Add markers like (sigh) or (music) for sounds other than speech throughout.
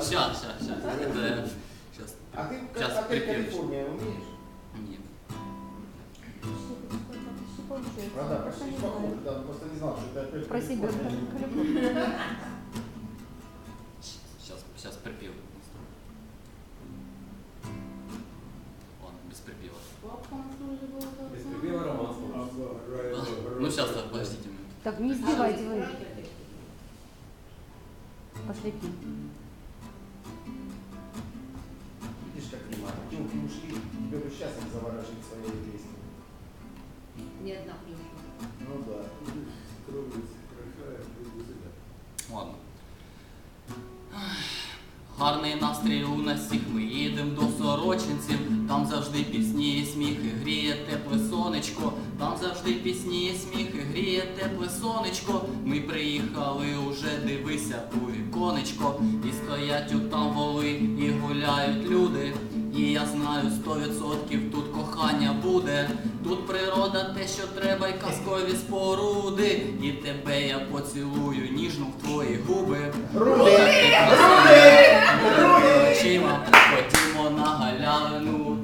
Щас, щас, щас. Це, щас. А ты Сейчас как отель припевочку. Калифорния умеешь? Ні. А, да, почти похож, да, просто не знал, что это отель Про себя. Калифорния. Щас, щас припів. Ладно, без припіва. Без припева роман Ну сейчас, так, подождите минуту. Так, не издевайте вы. Пошли пить. Видишь, как девки ушли, тебя бы сейчас их заворожить своей песней. Не одна плюшка. Ну да. Ладно. Гарний настрій у нас всіх, ми їдемо до сорочинців, Там завжди пісні і сміхи, гріє тепле сонечко, там завжди пісні і сміхи, гріє тепле сонечко. Ми приїхали уже, дивися у віконечко, і стоять у там воли, і гуляють люди. І я знаю, сто відсотків тут кохання буде. Тут природа те, що треба, й казкові споруди. І тебе я поцілую ніжно в твої губи. Руди! Очима, ходімо на галявину,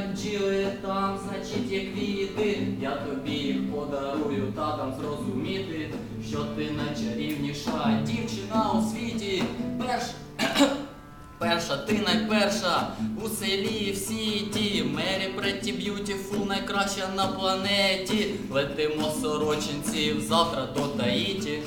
бджіли, там, значить, є квіти. Я тобі їх подарую, та дам зрозуміти, що ти найчарівніша дівчина у світі. Перш... (coughs) Перша, ти найперша у селі всі ті Мері Претті Б'ютіфул найкраща на планеті. Летимо сорочинців завтра до Таїті.